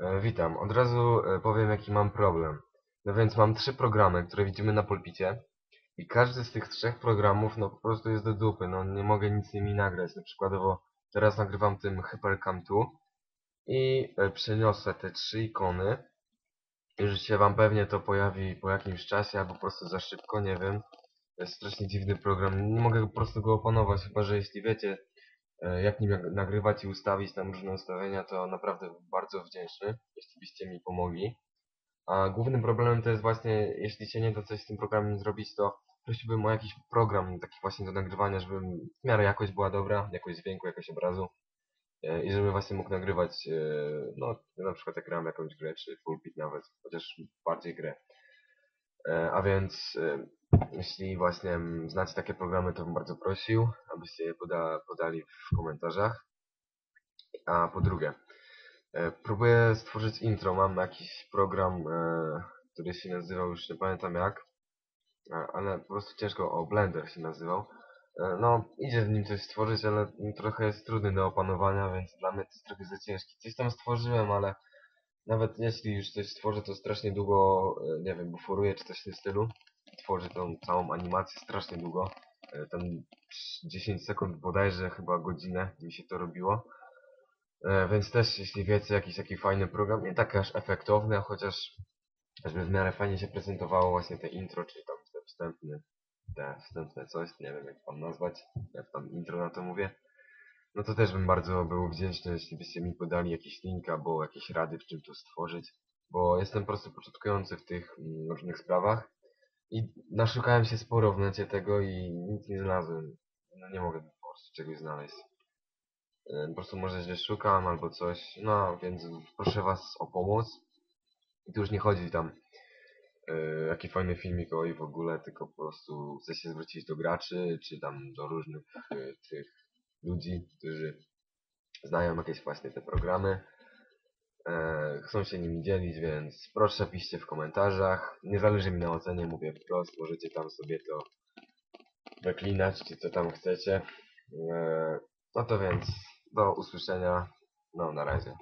E, Witam. Od razu e, powiem jaki mam problem. No więc mam trzy programy, które widzimy na pulpicie i każdy z tych trzech programów no po prostu jest do dupy. No nie mogę nic z nimi nagrać. Na przykładowo teraz nagrywam tym Hypercam 2 i e, przeniosę te trzy ikony. Już się wam pewnie to pojawi po jakimś czasie albo po prostu za szybko, nie wiem. To jest strasznie dziwny program. Nie mogę po prostu go opanować, chyba że jeśli wiecie jak nim nag- nagrywać i ustawić tam różne ustawienia, to naprawdę bardzo wdzięczny, jeśli byście mi pomogli. A głównym problemem to jest właśnie, jeśli się nie da coś z tym programem zrobić, to prosiłbym o jakiś program taki właśnie do nagrywania, żeby w miarę jakość była dobra, jakość dźwięku, jakość obrazu e, i żeby właśnie mógł nagrywać, e, no na przykład jak gram jakąś grę, czy pulpit nawet, chociaż bardziej grę. E, A więc e, jeśli właśnie mm, znacie takie programy, to bym bardzo prosił, abyście je poda, podali w komentarzach. A po drugie, e, próbuję stworzyć intro. Mam jakiś program, e, który się nazywał, już nie pamiętam jak, ale po prostu ciężko, o Blender się nazywał. E, No, idzie w nim coś stworzyć, ale trochę jest trudny do opanowania, więc dla mnie to jest trochę za ciężki. Coś tam stworzyłem, ale nawet jeśli już coś stworzę, to strasznie długo, nie wiem, buforuję czy coś w tym stylu. Tworzy tą całą animację strasznie długo. E, Tam 10 sekund bodajże, chyba godzinę mi się to robiło. E, Więc też jeśli wiecie jakiś taki fajny program, nie tak aż efektowny, chociaż żeby w miarę fajnie się prezentowało właśnie te intro, czy tam te wstępne, te wstępne coś, nie wiem jak tam nazwać, jak tam intro na to mówię. No to też bym bardzo był wdzięczny, jeśli byście mi podali jakiś link albo jakieś rady, w czym to stworzyć, bo jestem po prostu początkujący w tych mm, różnych sprawach i naszukałem się sporo w necie tego i nic nie znalazłem. No nie mogę po prostu czegoś znaleźć. E, Po prostu może źle szukam albo coś, no więc proszę was o pomoc. I tu już nie chodzi tam e, jaki fajny filmik oj w ogóle, tylko po prostu chcę się zwrócić do graczy, czy tam do różnych e, tych ludzi, którzy znają jakieś właśnie te programy. E, chcą się nimi dzielić, więc proszę piszcie w komentarzach. Nie zależy mi na ocenie, mówię wprost, możecie tam sobie to wyklinać, czy co tam chcecie. E, no to więc do usłyszenia. No na razie.